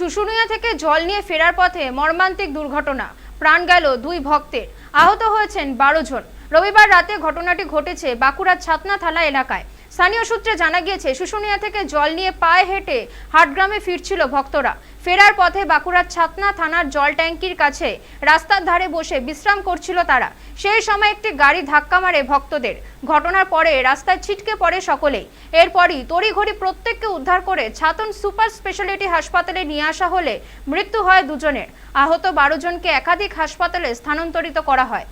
শুশুনিয়া থেকে জল নিয়ে ফেরার পথে মর্মান্তিক দুর্ঘটনা। প্রাণ গেল দুই ভক্তের। আহত হয়েছেন বারো জন। রবিবার রাতে ঘটনাটি ঘটেছে বাঁকুড়ার ছাতনা থালা এলাকায়। স্থানীয় সূত্রে জানা গিয়েছে, শুশুনিয়া থেকে জল নিয়ে পায়ে হেঁটে হাটগ্রামে ফিরছিল ভক্তরা। ফেরার পথে বাঁকুড়ার ছাতনা থানার জল ট্যাঙ্কির কাছে রাস্তার ধারে বসে বিশ্রাম করছিল তারা। সেই সময় একটি গাড়ি ধাক্কা মারে ভক্তদের। ঘটনার পরে রাস্তায় ছিটকে পড়ে সকলেই। এরপরই তড়িঘড়ি প্রত্যেককে উদ্ধার করে ছাতন সুপার স্পেশালিটি হাসপাতালে নিয়ে আসা হলে মৃত্যু হয় দুজনের। আহত বারো জনকে একাধিক হাসপাতালে স্থানান্তরিত করা হয়।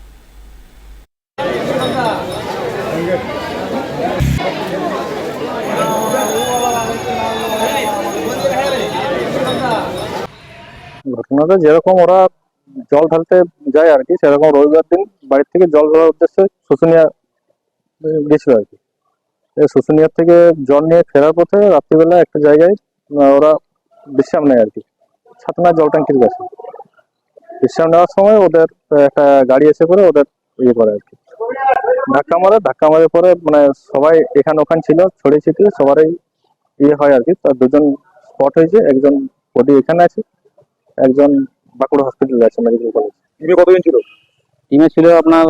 ঘটনাটা যেরকম ওরা জল ঢালতে যায় আর কি, সেরকম রবিবার দিন বাড়ির থেকে জল ঢালার উদ্দেশ্যে শুশুনিয়া গেছিল আর কি। শুশুনিয়ার থেকে জল নিয়ে ফেরার পথে রাত্রিবেলা একটা জায়গায় ওরা বিশ্রাম নেয় আর কি। ছাতনা জল ট্যাঙ্কির কাছে। বিশ্রাম নেওয়ার সময় ওদের একটা গাড়ি এসে পরে ওদের ইয়ে করে আর কি। ধাক্কা মারে ধাক্কা মারে পরে মানে সবাই এখান ওখান ছিল, ছড়িয়ে ছিটিয়ে সবারই ইয়ে হয় আর কি। তার দুজন স্পট হয়েছে, একজন বডি এখানে আছে। একজন বাঁকুড়া হসপিটালে আছে মেডিকেল কলেজ টিমে কতজন ছিল? টিমে ছিল আপনার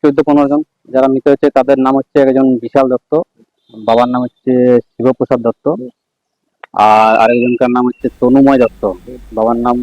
চোদ্দ পনেরো জন। যারা মৃত হয়েছে, তাদের নাম হচ্ছে একজন বিশাল দত্ত। বাবার নাম হচ্ছে শিবপ্রসাদ দত্ত। আর আরেকজনকার নাম হচ্ছে তনুময় দত্ত। বাবার নাম